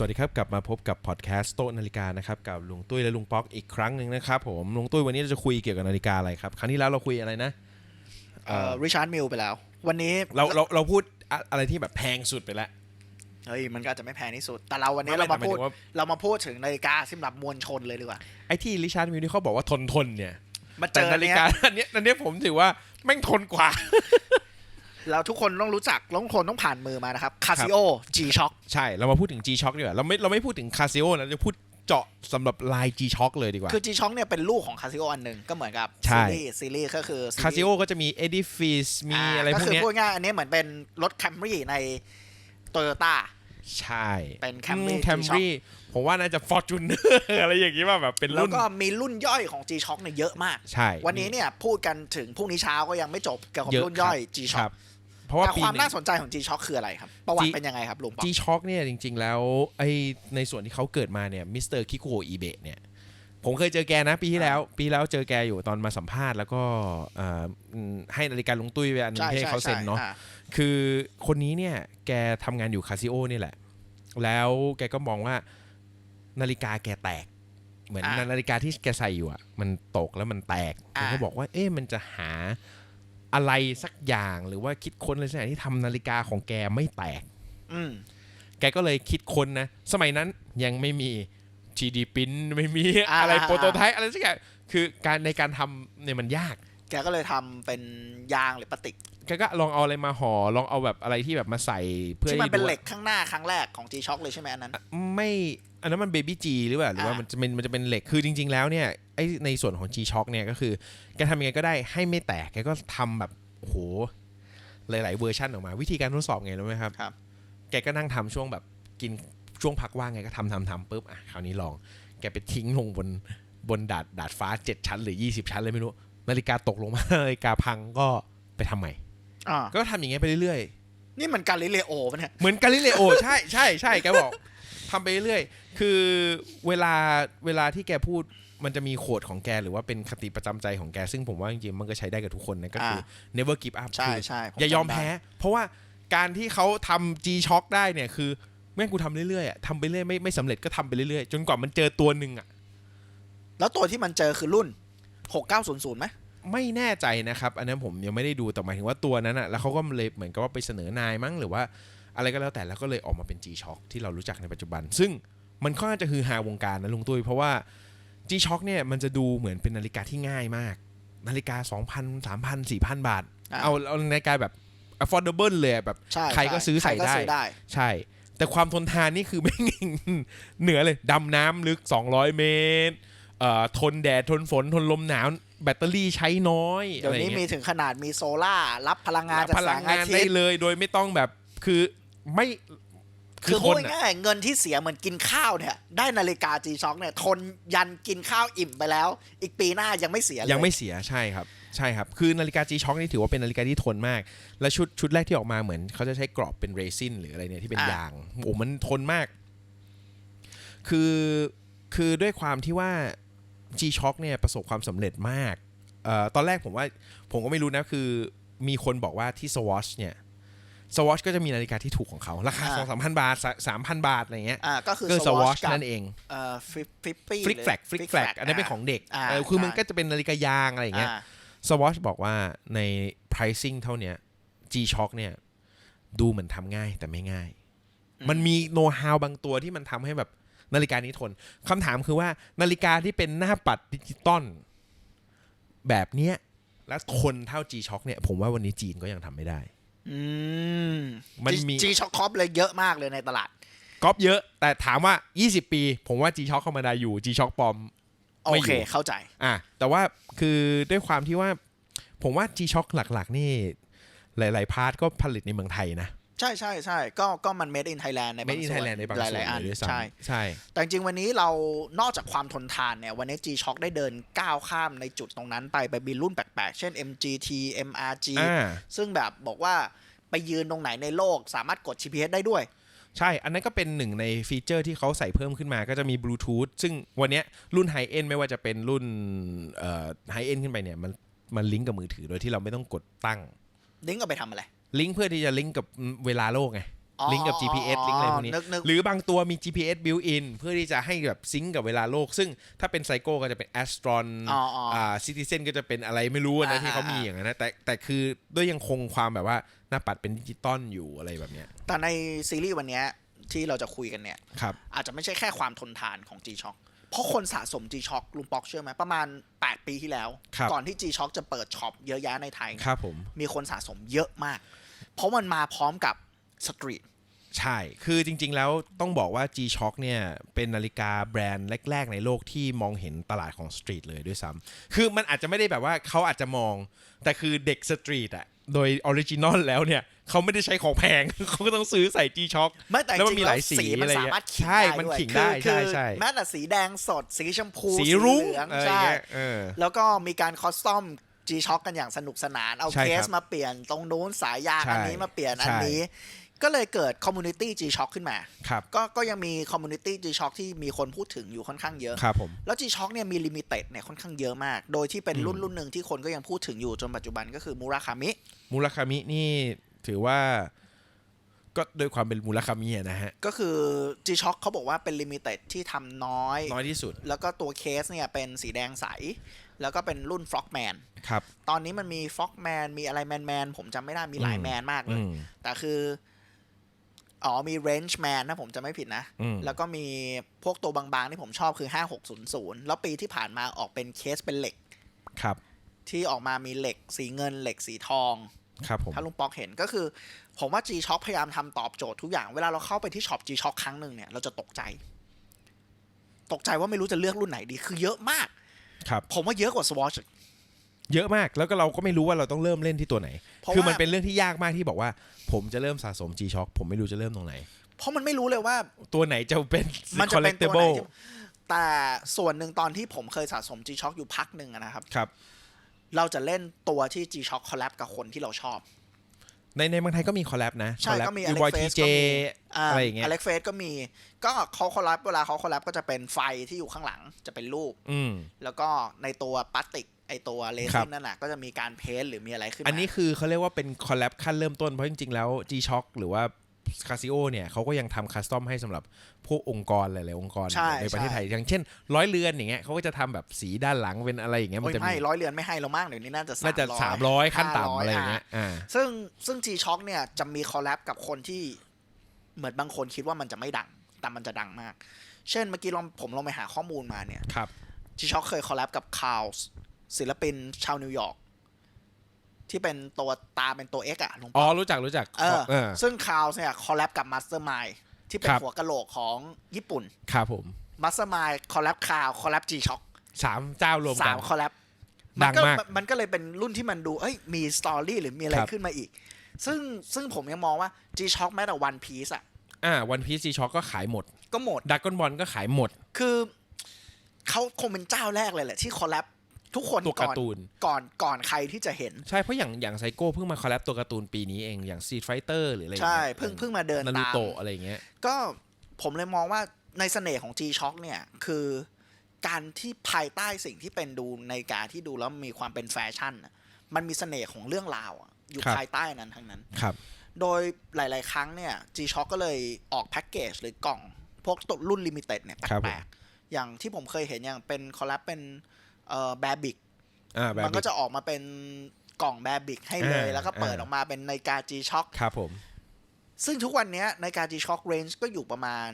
สวัสดีครับกลับมาพบกับพอดแคสต์โต๊ะนาฬิกานะครับกับลุงตุ้ยและลุงป๊อกอีกครั้งหนึ่งนะครับผมลุงตุ้ยวันนี้เราจะคุยเกี่ยวกับนาฬิกาอะไรครับ ครั้งที่แล้วเราคุยอะไรนะเอ่อริชาร์ดมิลไปแล้ว วันนี้เราเราเราพูดอะอะไรที่แบบแพงสุดไปแล้วเฮ้ยมันก็อาจจะไม่แพงที่สุด แต่เราวันนี้ไม่เรามาแต่หมายพูดถึงว่าเรามาพูดถึงนาฬิกาสำหรับมวลชนเลยดีกว่าไอ้ที่ริชาร์ดมิลที่เขาบอกว่าทนทนเนี่ยมาเจแต่อนาฬิเนี้ยกาอันเนี้ยอันเนี้ยผมถือว่าแม่งทนกว่า เราทุกคนต้องรู้จักแล้วทุกคนต้องผ่านมือมานะครับ Casio G Shock ใช่ เรามาพูดถึง G Shock ดีกว่า เราไม่ เราไม่พูดถึง Casio นะเราจะพูดเจาะสำหรับลาย G Shock เลยดีกว่า คือ G Shock เนี่ยเป็นลูกของ Casio อันหนึ่งก็เหมือนกับใช่ ซีรีส์ซีรีส์ก็คือซีรีส์ Casio ก็จะมี Edifice มีอะไรพวกก็คืเนี้ยพูดง่ายอันนี้เหมือนเป็นรถ Camry ใน Toyota ใช่เป็น Camry แคมรี่ผมว่าน่าจะ Fortuner อะไรอย่างงี้ว่าแบบเป็นแล้วรุ่น ก็มีรุ่นย่อยของ G Shock เนี่ยเยอะมาก ใช่วันนี้เนี่ยพูดกันถึงพรุ่งนี้เช้าก็ยังไม่จบเกี่ยวกับเยอะรุ่นย่อย G ค Shock รับ เพราะว่าแต่ปีความหนึ่น่างสนใจของ G Shock คืออะไรครับ ประวัติ G- เป็นยังไงครับลุงป๊อก G Shock เนี่ยจริง ๆ แล้วไอในส่วนที่เขาเกิดมาเนี่ยมิสเตอร์คิโกอีเบะเนี่ยผมเคยเจอแกนะปีที่แล้ว ปีที่แล้วเจอแกอยู่ตอนมาสัมภาษณ์ แล้วก็เอ่ออืมให้นาฬิกาลุงตุ้ยไปอันหนึงใช่ให้ใช่เขาเซ็นเนาะใช่อ่คือคนนี้เนี่ยแกทำงานอยู่คาซิโอนี่แหละ แล้วแกก็มองว่านาฬิกาแกแตก เหมือนอะนาฬิกาที่แกใส่อยู่อะ มันตกแล้วมันแตกแกอะก็บอกว่า เอ๊ะมันจะหา อะไรสักอย่างหรือว่าคิดค้นอะไรสักอย่างที่ทำนาฬิกาของแกไม่แตก อืม แกก็เลยคิดค้นนะ สมัยนั้นยังไม่มี GD Print ไม่มีอ่าอะไรอ่า โปรโตไทป์อะไรสักอย่างคือการในการทำเนี่ยมันยาก แกก็เลยทำเป็นยางหรือพลาสติก แกก็ลองเอาอะไรมาห่อลองเอาแบบอะไรที่แบบมาใส่เพื่อที่มันให้เป็นดูเหว่าล็กข้างหน้าครั้งแรกของ G Shock เลยใช่ไหมอันนั้น ไม่ อันนั้นมันเบบี้จีหรือเปล่าหรือว่าอ่ามัมันจะเป็นมันจะเป็นเหล็กคือจริง ๆ แล้วเนี่ยไอในส่วนของ G Shock เนี่ยก็คือแกทำยังไงก็ได้ให้ไม่แตกแกก็ทำแบบโอ้โหหลาย ๆ เวอร์ชันออกมา วิธีการทดสอบไงรู้ไหมครับ ครับ แกก็นั่งทำช่วงแบบกินช่วงพักว่างไงก็ทำทำทำปุ๊บอะคราวนี้ลอง แกไปทิ้งลงบนบนดาดดาดฟ้าเจ็ดชั้น หรือ 20 ชั้นเลยไม่รู้ นาฬิกาตกลงมา นาฬิกาพังก็ไปทำใหม่ อ่าก็ทำอย่างเงี้ยไปเรื่อยนี่มันการลิเลโอปะเนี่ย ๆ เหมือนกาลิเลโอ ใช่ใช่ใช่แกบอก ทำไปเรื่อยๆคือเวลาเวลาที่แกพูดมันจะมีโคดของแกหรือว่าเป็นคติประจำใจของแก ซึ่งผมว่าจริงๆมันก็ใช้ได้กับทุกคนนะก็คือ never give up ใช่คือใช่ผอย่ายอมจำได้แพ้ เพราะว่าการที่เขาทำ G Shock ได้เนี่ยคือแม่งกูทำเรื่อยๆอะทำไปเรื่อยไม่ไม่สำเร็จก็ทำไปเรื่อยๆ จนกว่ามันเจอตัวหนึ่งอะ แล้วตัวที่มันเจอคือรุ่น6900ไหมไม่แน่ใจนะครับ อันนั้นผมยังไม่ได้ดูแต่หมายถึงว่าตัวนั้นอะแล้วเขาก็เลยเหมือนกับว่าไปเสนอนายมั้งหรือว่า อะไรก็แล้วแต่แล้วก็เลยออกมาเป็น G Shock ที่เรารู้จักในปัจจุบัน ซึ่งมันค่อนข้างจะฮือฮาวงการนะลุงตุ้ยเพราะว่า G Shock เนี่ยมันจะดูเหมือนเป็นนาฬิกาที่ง่ายมาก นาฬิกา 2,000 3,000 4,000 บาทอะเอาเอานาฬิกาแบบ affordable เลยอะแบบใช่ใครก็ซื้อใส่ครก็ได้ซื้อได้ ใช่ แต่ความทนทานนี่คือไม่งเหนือเลยดำน้ำลึก 200 เมตรเอ่อทนแดดทนฝนทนลมหนาวแบตเตอรี่ใช้น้อยเดี๋ยวนี้อะไรมีเงี้ยถึงขนาดมีโซล่าร์รับพลังงานจากพแสลังงอางานทิได้ตย์เลย โดยไม่ต้องแบบคือ ไม่คือทพูดนอะง่ายๆเงินที่เสียเหมือนกินข้าวเนี่ย ได้นาฬิกา G Shock เนี่ย ทนยันกินข้าวอิ่มไปแล้ว อีกปีหน้ายังไม่เสียเลยยังไม่เสียใช่ครับ ใช่ครับ คือนาฬิกา G Shock นี่ถือว่าเป็นนาฬิกาที่ทนมาก และชุดชุดแรกที่ออกมาเหมือนเขาจะใช้กรอบเป็นเรซินหรืออะไรเนี่ยที่เป็นยางโอ้มันทนมาก คือคือด้วยความที่ว่า G Shock เนี่ยประสบความสำเร็จมากเอ่อตอนแรกผมว่าผมก็ไม่รู้นะคือมีคนบอกว่าที่ Swatch เนี่ย Swatch ก็จะมีนาฬิกาที่ถูกของเขา ราคาสองสามพันบาทสามพันบาทอะไรเงี้ยอ่าก็คือก็ Swatch Swatch กับนั่นเองเอ่อฟิปฟิปปี้ฟลิกแฟลกฟลิกแฟลกอันนั้นเป็นของเด็กอ่าเออคือมันใช่ก็จะเป็นนาฬิกายางอะไรอย่างเงี้ยอ่า Swatch บอกว่าใน pricing เท่าเนี้ย G Shock เนี่ย ดูเหมือนทำง่ายแต่ไม่ง่าย มันมีโน้ตฮาวบางตัวที่มันทำให้แบบนาฬิกานี้ทนคำถามคือว่านาฬิกาที่เป็นหน้าปัดดิจิตอลแบบเนี้ยและทนเท่า G Shock เนี่ย ผมว่าวันนี้จีนก็ยังทำไม่ได้ อืมมันมีจีช็อคคอปเลยเยอะมากเลยในตลาดก๊อปเยอะ แต่ถามว่า 20 ปี ผมว่า G Shock ธรรมดาอยู่ G Shock ปลอมโอไม่เคอยู่เข้าใจ อะแต่ว่าคือด้วยความที่ว่า ผมว่า G Shock หลัก ๆ นี่ หลาย ๆ พาร์ทก็ผลิตในเมืองไทยนะ ใช่ใช่ใช่ก็ก็มัน made in Thailand ในบางไม่ส่วนไทยแลนด์ในบางหส่วนลายๆอันเลยด้วยซ้ใช่ำใช่ แต่จริงๆวันนี้เรานอกจากความทนทานเนี่ย วันนี้ G Shock ได้เดินก้าวข้ามในจุดตรงนั้นไป ไปบินรุ่นแปลกๆ เช่น MGT MRG อ่า ซึ่งแบบบอกว่าไปยืนตรงไหนในโลกสามารถกด GPS ได้ด้วย ใช่ อันนั้นก็เป็นหนึ่งในฟีเจอร์ที่เขาใส่เพิ่มขึ้นมาก็จะมีบลูทูธซึ่งวันเนี้ยรุ่นไฮเอ็นไม่ว่าจะเป็นรุ่นเอ่อไฮเอ็นขึ้นไปเนี่ย มันมันลิงก์กับมือถือโดยที่เราไม่ต้องกดตั้ง ลิงก์เอาไปทำอะไร ลิงก์เพื่อที่จะลิงก์กับเวลาโลกไงอ๋อลิงก์กับ GPS ลิงก์อะไรพวกนี้นึกนึกหรือบางตัวมี GPS built in เพื่อที่จะให้แบบซิงก์กับเวลาโลก ซึ่งถ้าเป็นไซโก้ก็จะเป็น Astron อ๋ออ๋ออ่อ่า Citizen ก็จะเป็นอะไรไม่รู้อะนะอ่าที่เขามีอ่าอย่างนั้นนะแต่แต่คือด้วยยังคงความแบบว่าหน้าปัดเป็นดิจิตอลอยู่อะไรแบบเนี้ย แต่ในซีรีส์วันเนี้ยที่เราจะคุยกันเนี่ยครับอาจจะไม่ใช่แค่ความทนทานของ G-Shock เพราะคนสะสม G-Shock ลุงปอกเชื่อไหมประมาณ 8 ปีที่แล้วครับก่อนที่ G-Shock จะเปิดช็อปเยอะแยะในไทยครับผมมีคนสะสมเยอะมาก เพราะมันมาพร้อมกับสตรีทใช่ คือจริง ๆ แล้วต้องบอกว่า G-Shock เนี่ยเป็นนาฬิกาแบรนด์แรก ๆ ในโลกที่มองเห็นตลาดของสตรีทเลยด้วยซ้ำคือมันอาจจะไม่ได้แบบว่าเขาอาจจะมอง แต่คือเด็กสตรีทอะ โดยออริจินอลแล้วเนี่ยเขาไม่ได้ใช้ของแพง เขาก็ต้องซื้อใส่ G-Shock ไม่แต่แล้วจมันริมีงๆหแล้ลายวสีสีมันอะไรเงี้ยสามารถขิงใช่ได้มันด้วยขิงคือได้คือใช่ใช่แม้แต่สีแดงสด สีชมพูสีรุ้งเหลืองอะไรใช่ เงี้ยเออ แล้วก็มีการคอสตอม G-Shock กันอย่างสนุกสนาน เอาใช่เคครัสบมาเปลี่ยนตรงนู้นสายยางใช่อันนี้มาเปลี่ยนอันใช่นี้ ก็เลยเกิดคอมมูนิตี้ G-Shock ขึ้นมาครับก็ก็ยังมีคอมมูนิตี้ G-Shock ที่มีคนพูดถึงอยู่ค่อนข้างเยอะ ครับผม แล้ว G-Shock เนี่ยมีลิมิเต็ดเนี่ยค่อนข้างเยอะมาก โดยที่เป็นอืมรุ่นรุ่นหนึ่งที่คนก็ยังพูดถึงอยู่จนปัจจุบันก็คือมูราคามิ มูลคามินี่ถือว่า ก็โดยความเป็นมูลคามิอะนะฮะ ก็คือ G-Shock เขาบอกว่าเป็นลิมิเต็ดที่ทำน้อย น้อยที่สุด แล้วก็ตัวเคสเนี่ยเป็นสีแดงใส แล้วก็เป็นรุ่นฟล็อกแมนครับ ตอนนี้มันมีฟล็อกแมนมีอะไรแมนแมนผมจำไม่ได้มีหลายอืมแมนมากเลอืยมแต่คือ อ๋อมีเรนจ์แมนนะผมจะไม่ผิดนะอืมแล้วก็มีพวกตัวบางๆ ที่ผมชอบคือ 5600 แล้วปีที่ผ่านมาออกเป็นเคสเป็นเหล็กครับ ที่ออกมามีเหล็กสีเงินเหล็กสีทองครับผมถ้าลุงปอกเห็นก็คือ ผมว่า G-Shock พยายามทำตอบโจทย์ทุกอย่างเวลาเราเข้าไปที่ช็อป G-Shock ครั้งหนึ่งเนี่ยเราจะตกใจ ตกใจว่าไม่รู้จะเลือกรุ่นไหนดีคือเยอะมาก ครับ ผมว่าเยอะกว่า Swatch เยอะมากแล้วก็เราก็ไม่รู้ว่าเราต้องเริ่มเล่นที่ตัวไหนเพราะคือว่ามันเป็นเรื่องที่ยากมากที่บอกว่า ผมจะเริ่มสะสม G-Shock ผมไม่รู้จะเริ่มตรงไหน เพราะมันไม่รู้เลยว่าตัวไหนจะเป็นมันจะเป็นตัวไหน collectible ที่แต่ส่วนหนึ่งตอนที่ผมเคยสะสม G-Shock อยู่พักหนึ่งอะนะครับครับ เราจะเล่นตัวที่ G-Shock คอลแลบกับคนที่เราชอบ ในในเมืองไทยก็มีคอลแลบนะใช่ก็มีบอย Alex ที Face เจก็มีอะไรอย่างเงี้ยอเล็กเฟสก็มีก็เขาคอลแลบเวลาเขาคอลแลบก็จะเป็นไฟที่อยู่ข้างหลังจะเป็นรูปอืมแล้วก็ในตัวพลาสติก ไอตัวเลครัซินบนั่นน่ะก็จะมีการเพ้นท์หรือมีอะไรขึ้นมาอันนี้คือเขาเรียกว่าเป็นคอลแลบขั้นเริ่มต้น เพราะจริง ๆ แล้ว G-Shock หรือว่าคาซิโอเนี่ยเขาก็ยังทำคัสตอมให้สำหรับพวกองค์กรหลายๆองค์กรใช่ในประเทศใช่ไทย อย่างเช่น ร้อยเรือนอย่างเงี้ยเขาก็จะทำแบบสีด้านหลังเป็นอะไรอย่างเงี้ยมัโอ้นยจะไม่มีร้อยเรือนไม่ให้เรามากเดี๋ยวนี้น่าจะน่าจะสามร้อยขั้นต่ำอะไรอย่างเงี้ยอ่าซึ่งซึ่ง G-Shock เนี่ยจะมีคอลแลบกับคนที่เหมือนบางคนคิดว่ามันจะไม่ดัง แต่มันจะดังมาก เช่นเมื่อกี้ลองผมลองไปหาข้อมูลมาเนี่ยครับ G-Shock เคยคอลแลบกับ c a r l s ศิลปินชาวนิวยอร์กที่เป็นตัวตาเป็นตัว X อะลงอ๋อ รู้จักรู้จักเออเออซึ่ง c a r l s เนี่ยคอลแลบกับ Mastermind ที่เป็นครับหัวกะโหลกของญี่ปุ่นครับผม Mastermind คอลแลบ c a r l คอลแลบ G-Shock สามเจ้ารวมสากันมคอลแลบดังมากมันก็เลยเป็นรุ่นที่มันดูเอ้ยมีสตอรี่หรือมีอะไรครับขึ้นมาอีก ซึ่งซึ่งผมยังมองว่า G-Shock แม้แต่ One Piece อะอ่าวันพีซ G-Shock ก็ขายหมด ก็หมดดักกอนบอลก็ขายหมด คือเขาคงเป็นเจ้าแรกเลยแหละที่คอลแลบ ทุกคนตัวก่กาอนร์ตูนก่อนก่อนใครที่จะเห็น ใช่เพราะอย่างอย่างไซโก้เพิ่งมาคอลแลบตัวการ์ตูนปีนี้เองอย่าง Street Fighter หรืออะไรอย่างใช่เงี้ยเพิ่งเพิ่งมาเดินนารูตามโตะอะไรอย่างเงี้ยก็ผมเลยมองว่าในเสน่ห์ของ G-Shock เนี่ยคือการที่ภายใต้สิ่งที่เป็นดูในการที่ดูแล้วมีความเป็นแฟชั่นน่ะมันมีเสน่ห์ของเรื่องราวอะอยู่ครับภายใต้นั้นทั้งนั้นครับ โดยหลาย ๆ ครั้งเนี่ย G-Shock ก็เลยออกแพ็กเกจหรือกล่อง พวกตัวรุ่นลิมิเต็ดเนี่ยครับแปลกๆอย่างที่ผมเคยเห็นอย่างเป็นคอลแลบเป็น เอ่อแบบิกอ่าแบบมันก็จะออกมาเป็นกล่องแบบิกให้เลยอ่าแล้วก็เปิดอ่าออกมาเป็นนาฬิกา G-Shock ครับผม ซึ่งทุกวันเนี้ยนาฬิกา G-Shock range ก็อยู่ประมาณ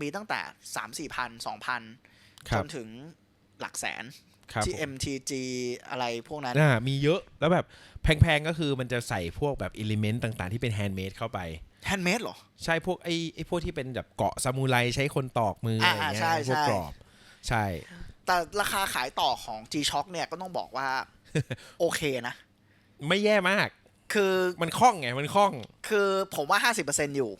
มีตั้งแต่3 4พัน2พันครัจบนถึงหลักแสนครับที่ผม MTG อะไรพวกนั้นอ่ามีเยอะแล้วแบบแพงๆก็คือมันจะใส่พวกแบบอิเลเมนต์ต่างๆที่เป็นแฮนด์เมดเข้าไปแฮนด์เมดเหรอ ใช่พวกไอ้ไอ้พวกที่เป็นแบบเกาะซามูไรใช้คนตอกมืออะไรอย่างเงี้ยอ่าใช่พวกใช่กรอบ ใช่ แต่ราคาขายต่อของ G-Shock เนี่ยก็ต้องบอกว่า โอเคนะ ไม่แย่มาก คือมันคล่องไง มันคล่อง คือผมว่า 50%อยู่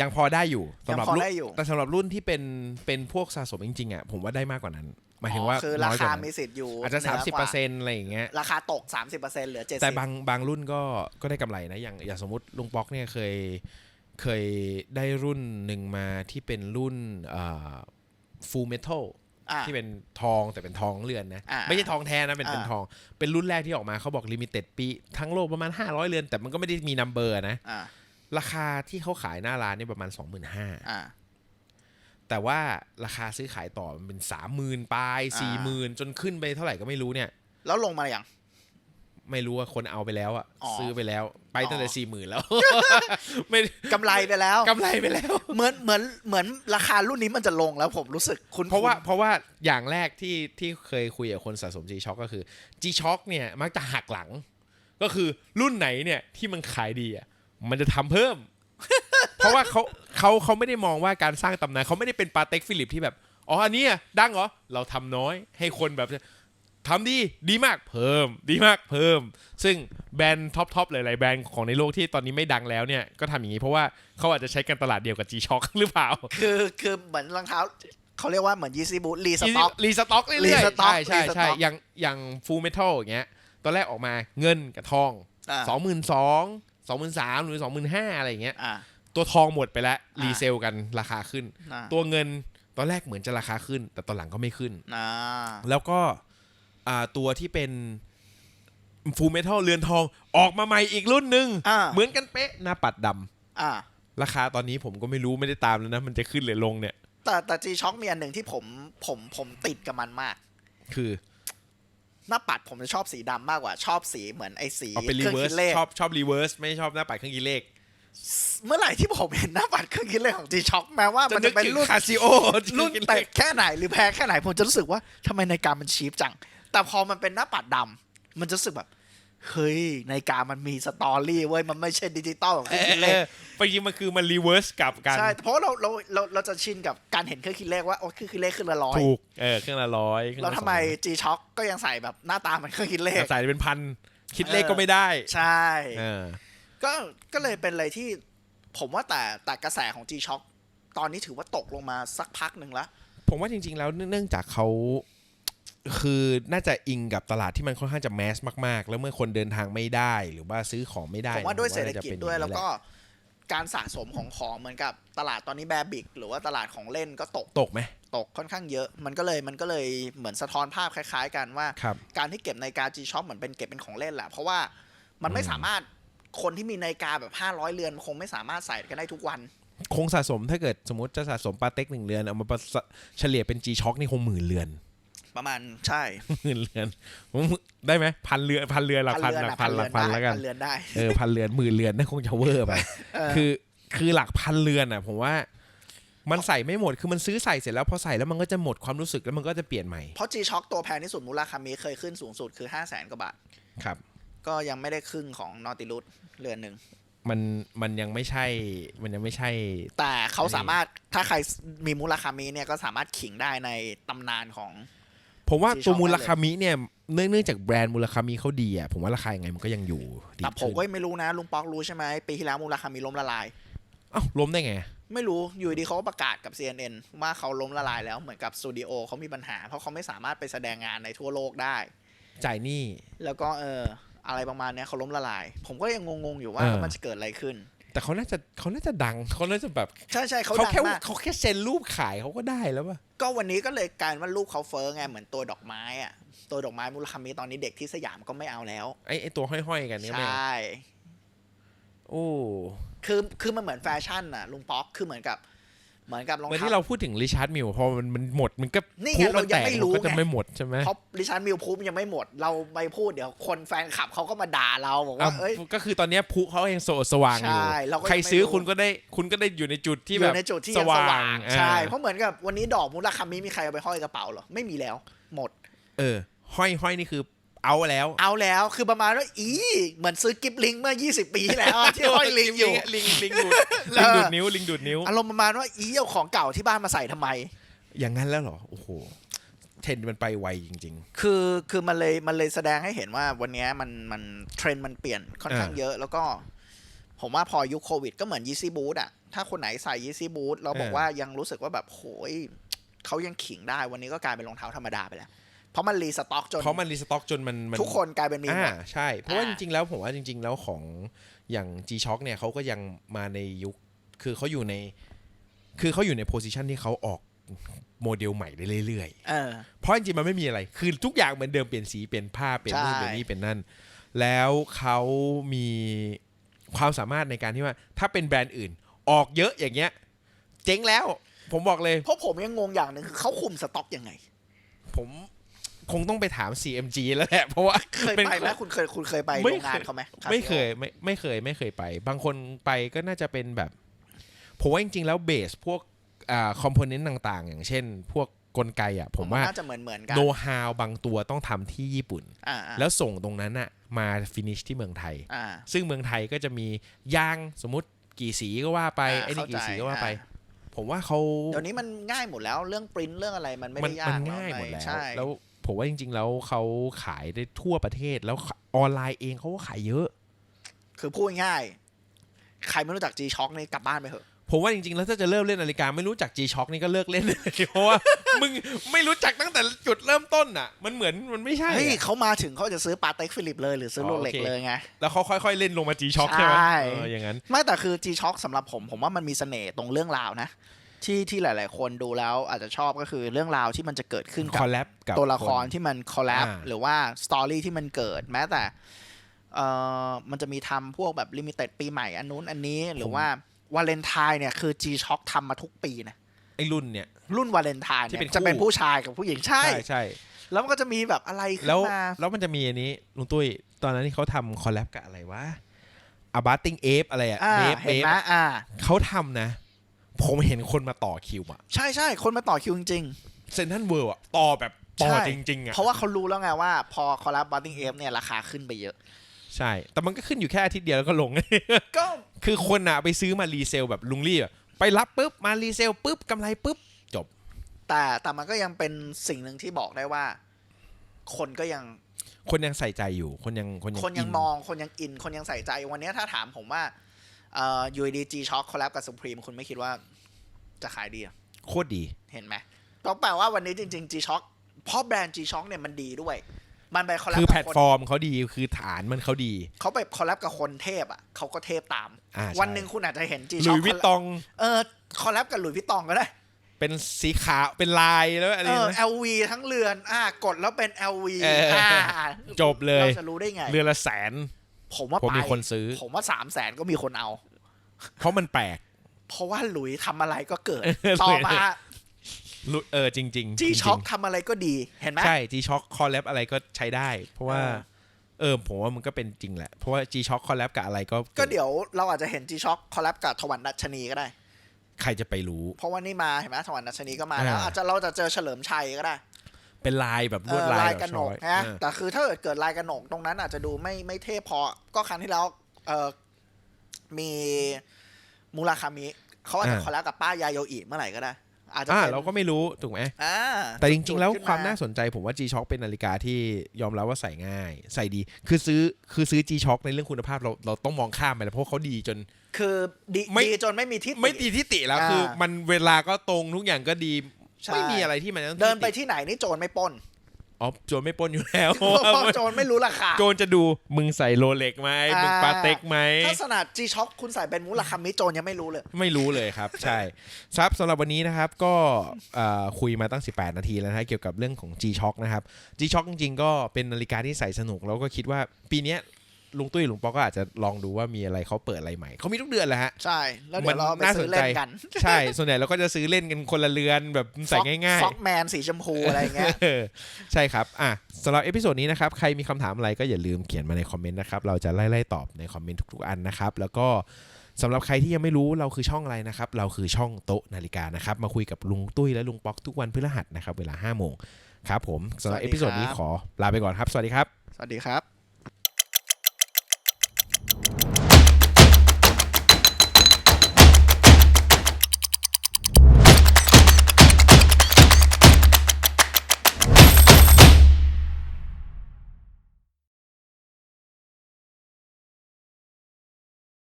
ยังพอได้อยู่สำหรับยังพอรุ่นได้อยู่ แต่สำหรับรุ่นที่เป็นเป็นพวกสะสมจริงๆอะผมว่าได้มากกว่านั้น หมายถึงว่าอ๋อคือน้ราอยกคาว่านั้นมีสิทธิ์อยู่อาจจะหนืสามกสิบว่เปอร์เซ็นต์อะไรอย่างเงี้ย ราคาตก 30%เหลือ 70แต่บางบางรุ่นก็ก็ได้กำไรนะ อย่างอย่างสมมติลุงป๊อกเนี่ยเคยเคยได้รุ่นหนึ่งมาที่เป็นรุ่นฟูลเมทัลอะ ที่เป็นทองแต่เป็นทองเรือนนะอ่าไม่ใช่ทองแท้นะเป็นเป็นอ่าทอง เป็นรุ่นแรกที่ออกมาเขาบอกลิมิเต็ดปี ทั้งโลกประมาณ 500 เรือน แต่มันก็ไม่ได้มีนัมเบอร์นะอะราคาที่เขาขายหน้าร้านเนี่ยประมาณ 25,000อ่าแต่ว่าราคาซื้อขายต่อมันเป็น30,000ปลายอ่า40,000จนขึ้นไปเท่าไหร่ก็ไม่รู้เนี่ย แล้วลงมาอย่าง ไม่รู้ว่าคนเอาไปแล้วอะอ๋อซื้อไปแล้ว ไปตั้งแต่อ๋อ สี่หมื่นแล้ว ไม่กำไรไปแล้วกำไรไปแล้ว เหมือนเหมือนเหมือนราคารุ่นนี้มันจะลงแล้วผมรู้สึกคุณเพราะว่าเพราะว่าอย่างแรกที่ที่เคยคุยกับคนสะสม G-Shock ก็คือ G-Shock เนี่ยมักจะหักหลัง ก็คือรุ่นไหนเนี่ยที่มันขายดีอะมันจะทำเพิ่ม เพราะว่าเขาเขาเขาไม่ได้มองว่าการสร้างตำนานเขาไม่ได้เป็นปาเต็กฟิลิปที่แบบ อ๋ออันเนี้ยดังเหรอ เราทำน้อยให้คนแบบ ทำดีดีมากเพิ่ม ดีมากเพิ่ม ซึ่งแบรนด์ท็อปทอปหลายๆแบรนด์ของในโลกที่ตอนนี้ไม่ดังแล้วเนี่ยก็ทำอย่างนี้เพราะว่าเขาอาจจะใช้การตลาดเดียวกับ G-Shock หรือเปล่า คือคือเหมือนรองเท้าเขาเรียกว่าเหมือนยีซีบูทรีสต็อกรีสต็อกเรื่อยๆรีสต็อกใช่ใช่รีสต็ใช่อกอย่างอย่างฟูเมทัลอย่างเงี้ยตอนแรกออกมาเงินกับทองอ่าสองหมื่นสองสองหมื่นสามหรือสองหมื่นห้าอะไรอย่างเงี้ยอ่าตัวทองหมดไปแล้วอ่ารีเซลกันราคาขึ้นอ่าตัวเงินตอนแรกเหมือนจะราคาขึ้น แต่ตอนหลังก็ไม่ขึ้นอ่าแล้วก็อ่า ตัวที่เป็นฟูเมทัลเรือนทองออกมาใหม่อีกรุ่นหนึ่งอ่าเหมือนกันเป๊ะหน้าปัดดำอ่าราคาตอนนี้ผมก็ไม่รู้ไม่ได้ตามแล้วนะ มันจะขึ้นหรือลงเนี่ย แต่แต่จีช็อคมีอันหนึ่งที่ผมผมผมติดกับมันมาก คือ หน้าปัดผมจะชอบสีดำมากกว่า ชอบสีเหมือนไอ้สีเอาเป็นเครีรื่องเวิร์คิสดเลขชอบชอบรีเวิร์สไม่ชอบหน้าปัดเครื่องคิดเลขเมื่อไหร่ที่ผมเห็นหน้าปัดเครื่องคิดเลขของจีช็อคแม้ว่ามันจะเป็นรุ่นคาซิโอรุ่นแต่แค่ไหนหรือแพงแค่ไหนผมจะรู้สึกว่าทำไมนาฬิกามันชีพจัง แต่พอมันเป็นหน้าปัดดำมันจะรู้สึกแบบเฮ้ยในกามันมีสตอรี่เว้ย มันไม่ใช่ดิจิตอลของเครื่องคิดเลขไปจริงมันคือมันรีเวิร์สกลับกัน ใช่ เพราะเราเราเราเราจะชินกับการเห็นเครื่องคิดเลขว่าโอ้เครื่องคิดเลขขึ้นละร้อยถูกเออเครื่องละร้อยเครื่องแล้วทำไมสอง G Shock ก็ยังใส่แบบหน้าตาเหมือนเครื่องคิดเลขใส่เป็นพันคิดเลขก็ไม่ได้ ใช่ก็ก็เลยเป็นอะไรที่ผมว่าแต่แต่กระแสของ G Shock ตอนนี้ถือว่าตกลงมาสักพักหนึ่งล้วผมว่าจริง ๆ แล้วเนื่องจากเขา คือน่าจะอิงกับตลาดที่มันค่อนข้างจะแมสมาก ๆ แล้วเมื่อคนเดินทางไม่ได้หรือว่าซื้อของไม่ได้ผมว่าด้วยเศรษฐกิจน่าจะป็นด้วยอย่างแล้วนี้หะก็การสะสมของของเหมือนกับตลาดตอนนี้แบบบิก หรือว่าตลาดของเล่นก็ตกตกไหมตกค่อนข้างเยอะ มันก็เลยมันก็เลยเหมือนสะท้อนภาพคล้าย ๆ กันว่าครับการที่เก็บนาฬิกา G Shock เหมือนเป็นเก็บเป็นของเล่นแหละเพราะว่ามันไม่สามารถคนที่มีนาฬิกาแบบ 500 เรือนคงไม่สามารถใส่กันได้ทุกวันคงสะสมถ้าเกิดสมมติจะสะสมปาเต็กหนึ่งเรือนเอามาประสะเฉลี่ยเป็น G Shock นี่คงหมื่นเรือน ประมาณใช่หมื่นเรือนผมได้ไหมพันเรือนพันเรือนหลักพันเรืหลัอะกพันหลักพันแล้วกันพันเรือนได้เออพันเรือนหมื่นเรือนน่าคงจะเวอร์ไปเออคือคือหลักพันเรือนอะ ผมว่ามันใส่ไม่หมด คือมันซื้อใส่เสร็จแล้วพอใส่แล้วมันก็จะหมดความรู้สึกแล้วมันก็จะเปลี่ยนใหม่ เพราะ G Shock ตัวแพงที่สุดมูลค่ามีเคยขึ้นสูงสุดคือ5 0 0แสนกว่าบาท ครับ ก็ยังไม่ได้ครึ่งของนอติลุสเรือนหนึ่ง มันมันยังไม่ใช่ มันยังไม่ใช่ แต่เขาสามารถถ้าใครมีมูลค่ามีเนี่ยก็สามารถขิงได้ในตำนานของ ผมว่า G-Shock ตัวมูลคามิเนี่ยเนื่องเนื่องจากแบรนด์มูลคามิเขาดีอะผมว่าราคายังไงมันก็ยังอยู่ดีแต่ผมขึ้นก็ไม่รู้นะลุงป๊อกรู้ใช่ไหมปีที่แล้วมูลค่ามีล้มละลายเอ้าล้มได้ไงไม่รู้อยู่ดีเขาก็ประกาศกับ CNN ว่าเขาล้มละลายแล้วเหมือนกับสตูดิโอเขามีปัญหา เพราะเขาไม่สามารถไปแสดงงานในทั่วโลกได้ จ่ายหนี้แล้วก็เอออะไรประมาณเนี้ยเขาล้มละลาย ผมก็ยังงงๆอยู่ว่าเออมันจะเกิดอะไรขึ้น แต่เขาน่าจะเขาน่าจะดังเขาน่าจะแบบใช่ใช่เขาเขาดังแค่มากเขาแค่เซ็นรูปขายเขาก็ได้แล้วป่ะก็วันนี้ก็เลยกลายว่ารูปเขาเฟ้อไงเหมือนตัวดอกไม้อะตัวดอกไม้มูลค่ามีตอนนี้เด็กที่สยามก็ไม่เอาแล้วไอไอตัวห้อยๆกันเนี่ยใชแม่ง่ โอ้คือคือมันเหมือนแฟชั่นน่ะลุงป๊อกคือเหมือนกับ เหมือนกับรองเหมือนเท้าที่เราพูดถึงริชาร์ดมิลพอมันมันหมดมันก็นี่ไงพุมันเรายังไม่รู้แตกนก็จะไง ไม่หมดใช่ไหมเพราะริชาร์ดมิลพูฟยังไม่หมด เราไปพูดเดี๋ยวคนแฟนคลับเขาก็มาด่าเราบอกอะว่า เอ้ยก็คือตอนเนี้ยพุเขาเองโสดสว่างอยู่ใช่เราก็ยังใครซื้อไม่รู้คุณก็ได้คุณก็ได้อยู่ในจุดที่อแบบยู่ในจุดที่สยังสว่างว่างอ่าใช่ เพราะเหมือนกับวันนี้ดอกมูลค่ามีมีใครเอาไปห้อยกระเป๋าเหรอ ไม่มีแล้ว หมด เออ ห้อยห้อยนี่คือ เอาแล้ว เอาแล้วคือประมาณว่าอีเหมือนซื้อกิฟต์ลิงก์เมื่อ 20 ปีที่แล้วอะที่ห้อยลิงก์อยู่ ลิงลิงดูดเอลิงอดูดนิ้วลิงดูดนิ้วอารมณ์ประมาณว่าอีเอาของเก่าที่บ้านมาใส่ทำไม อย่างนั้นแล้วเหรอโอ้โหเทรนด์มันไปไวจริงคือคือมันเลยมันเลยแสดงให้เห็นว่าวันเนี้ยมันมันเทรนด์มันเปลี่ยนค่อนข้างอ่าเยอะแล้วก็ ผมว่าพอยุคโควิด ก็เหมือนยีซี่บูทอะถ้าคนไหนใส่ยีซี่บูทเราบอกเออว่ายังรู้สึกว่าแบบโหยเขายังขิงได้วันนี้ก็กลายเป็นรองเท้าธรรมดาไปแล้ว เพราะมันรีสต็อกจนๆเพราะมันรีสต็อกจนมันมันทุกคนกลายเป็นมีมอ่าหมดใช่ เพราะว่าอ่าจริงๆแล้วผมว่าจริง ๆ แล้วของอย่าง G-Shock เนี่ยเขาก็ยังมาในยุคคือเขาอยู่ใน คือเขาอยู่ในโพสิชันที่เขาออกโมเดลใหม่ได้เรื่อยเออๆเพราะจริงๆมันไม่มีอะไร คือทุกอย่างเหมือนเดิมเปลี่ยนสีเปลี่ยนผ้าเปลี่ยนนู่นใช่เปลี่ยนนี่เปลี่ยนนั่น แล้วเขามีความสามารถในการที่ว่า ถ้าเป็นแบรนด์อื่น ออกเยอะอย่างเงี้ย เจ๊งแล้ว ผมบอกเลยเพราะผมยังงงอย่างหนึ่งคือเขาคุมสต็อกยังไง ผม คงต้องไปถาม CMG แล้วแหละ เพราะว่าเคยป็นไปไหมคุณเคยคุณเคยไปไม่โรงงานเคยเขาไหมไม่เคยไม่ไม่เคยไม่เคยไป บางคนไปก็น่าจะเป็นแบบผมว่าจริงๆแล้วเบสพวกอ่าคอมโพเนนต์ต่างๆ อย่างเช่น พวกกลไกอะ ผมว่าน่าจะเหมือนเหมือนกันโนฮาวบางตัวต้องทำที่ญี่ปุ่นอ่าอ่าแล้วส่งตรงนั้นอะมาฟินิชที่เมืองไทยอ่าซึ่งเมืองไทยก็จะมียางสมมติกี่สีก็ว่าไปอ่าไอ้นี่กี่เข้าใจสีก็ว่าไปอ่ผมว่าเขาเดี๋ยวนี้มันง่ายหมดแล้วเรื่องปริ้นเรื่องอะไรมันไม่มัได้ยากมันแวง่ายหมดแล้วใช่แล้ว ผมว่าจริง ๆ แล้วเขาขายได้ทั่วประเทศ แล้วออนไลน์เองเขาก็ขายเยอะ คือพูดง่ายๆใครไม่รู้จัก G Shock นี่กลับบ้านไปเถอะ ผมว่าจริงๆ แล้วถ้าจะเริ่มเล่นนาฬิกาไม่รู้จัก G-Shock นี่ก็เลิกเล่นเลยเพราะว่ามึงไม่รู้จักตั้งแต่จุดเริ่มต้นอะ มันเหมือนมันไม่ใช่เฮ้ยอะเขามาถึงเขาจะซื้อปาเต็กฟิลิปเลยหรือซื้ออ๋โรอเล็กโอเคเลยไง แล้วเขาค่อยๆเล่นลงมา G-Shock ใช่ไหมใช่เอออย่างนั้น ไม่แต่คือ G Shock สำหรับผมผมว่ามันมีเสน่ห์ตรงเรื่องราวนะ ที่ที่หลาย ๆ คนดูแล้วอาจจะชอบก็คือเรื่องราวที่มันจะเกิดขึ้นคกับอลแลบกับตัวละครนที่มันคอลแลบอ่าหรือว่าสตอรี่ที่มันเกิดแม้แต่เอ่อมันจะมีทำพวกแบบลิมิเต็ดปีใหม่อันนู้นอันนี้หรือว่าวาเลนไทน์เนี่ยคือ G Shock ทำมาทุกปีนะไอ้รุ่นเนี่ย รุ่นวาเลนไทน์ที่เนี่เป็นยจะเป็นคู่ผู้ชายกับผู้หญิงใช่ใช่ใช่แล้วมันก็จะมีแบบอะไรขึ้แล้นวมาแล้วมันจะมีอันนี้ลุงตุ้ยตอนนั้นที่เขาทำคอลแลบกับอะไรวะอาบาติงเอฟอะไรอะอ่าเบฟเห็นไหมอ่าเขาทำนะ ผมเห็นคนมาต่อคิวอะใช่ใช่คนมาต่อคิวจริง เซนทันเวิร์อะต่อแบบต่อใช่จริงๆๆอะเพราะว่าเขารู้แล้วไงว่าพอคอลแลบบัตติ้งเอฟเนี่ยราคาขึ้นไปเยอะ ใช่ แต่มันก็ขึ้นอยู่แค่อาทิตย์เดียวแล้วก็ลง ก็คือคนอะไปซื้อมารีเซลแบบลุงรี่อะไปรับปุ๊บมารีเซลปุ๊บกำไรปุ๊บจบ แต่แต่มันก็ยังเป็นสิ่งหนึ่งที่บอกได้ว่า คนก็ยัง คนยังใส่ใจอยู่ คนยังคนยังคนยังอิ มองคนยังอิน คนยังใส่ใจวันนี้ถ้าถามผมว่าเอ่อ UAD G Shock คอลแลบกับ Supreme คุณไม่คิดว่า จะขายดีอะโคตรดีเห็นไหมต้องแปลว่าวันนี้จริงๆ G Shock เพราะแบรนด์ G Shock เนี่ยมันดีด้วย มันไปคอลแลบคือกับแพลตคนฟอร์มเขาดีคือฐานมันเขาดีเขาไปคอลแลบกับคนเทพอะเขาก็เทพตาม อ่าใช่วันหนึ่งคุณอาจจะเห็น G หลุ Shock ยส์วิตตองเออคอลแลบกับหลุยส์วิตตองก็ได้ เป็นสีขาวเป็นลายแล้วอะไรเออ นะ LV ทั้งเรือน อ่ากดแล้วเป็น LV เอออ่ อ่าจบเลย เราจะรู้ได้ไง เรือนละแสน ผมว่าผมไปมีคนซื้อ ผมว่าสามแสนก็มีคนเอา เพราะมันแปลก เพราะว่าหลุยทำอะไรก็เกิดเออต่อมาลุเออจริงๆจริง G Shock ทำอะไรก็ดีเห็นไหมใช่ G Shock คอลแลบอะไรก็ใช้ได้ เพราะว่าเออเออผมว่ามันก็เป็นจริงแหละ เพราะว่า G Shock คอลแลบกับอะไรก็ ก็เดี๋ยวเราอาจจะเห็น G Shock คอลแลบกับถวันดัชนีก็ได้ ใครจะไปรู้ เพราะว่านี่มาเห็นไหมถวันดัชนีก็มาแล้วอ่าอาจจะเราจะเจอเฉลิมชัยก็ได้ เป็นลายแบบลเอวดอลาลายยแบบกระหนกชอยนะเออแต่คือถ้าเกิดเกิดลายกระหนกตรงนั้นอาจจะดูไม่ไม่เท่พอ ก็ครั้งที่แล้วเออมี มูราคามิเขาอาจจะคอลแลบกับป้ายาโยอิเมื่อไหร่ก็ได้ อาจจะอ่าเป็นเราก็ไม่รู้ถูกไหมอ่าแต่จริง ๆ แล้วจุดขึ้ความน่าสนใจผมว่า G Shock เป็นนาฬิกาที่ยอมรับว่าใส่ง่าย ใส่ดี คือซื้อคือซื้อ G Shock ในเรื่องคุณภาพเราเราต้องมองข้ามไปแล้วเพราะเขาดีจน คือดีไม่ ดีจนไม่มีที่ติ ไม่ตีที่ติแล้วอ่า คือ มันเวลาก็ตรงทุกอย่างก็ดี ใช่ไม่มีอะไรที่มันต้องเดินไปติที่ไหนนี่โจรไม่ปล้น อ๋อโจรไม่ปล้นอยู่แล้วเพราะโจรไม่รู้ราคาโจรจะดูมึงใส่โรเล็กไหมมึงอ่าปาเต็กไหมถ้าขนาด G Shock คุณใส่เป็นมูราคามิโจรยังไม่รู้เลย ไม่รู้เลยครับ ใช่ครับสำหรับวันนี้นะครับก็เอ่อคุยมาตั้ง 18 นาทีแล้วนะฮะเกี่ยวกับเรื่องของ G Shock นะครับ G Shock จริงๆก็เป็นนาฬิกาที่ใส่สนุก แล้วก็คิดว่าปีเนี้ย ลุงตุ้ยลุงป๊อกก็อาจจะลองดูว่ามีอะไรเขาเปิดอะไรใหม่เขามีทุกเดือนแหละฮะ ใช่ แล้วเดี๋ยวเราไปน่าซื้อสนเล่ใจนกัน ใช่ ส่วนใหญ่เราก็จะซื้อเล่นกันคนละเรือนแบบใส่ง่ายฟ็อกแมนสีชมพูอะไรเงี้ยๆเออใช่ครับ อะสำหรับเอพิโซดนี้นะครับ ใครมีคำถามอะไรก็อย่าลืมเขียนมาในคอมเมนต์นะครับ เราจะไล่ๆตอบในคอมเมนต์ทุกๆอันนะครับ แล้วก็สำหรับใครที่ยังไม่รู้เราคือช่องอะไรนะครับ เราคือช่องโต๊ะนาฬิกานะครับ มาคุยกับลุงตุ้ยและลุงป๊อกทุกวันพฤหัสนะครับ เวลา5โมงครับผมสำหรับสวัสดีเอพิโซดนี้ครับขอลาไปก่อนครับ สวัสดีครับ สวัสดีครับ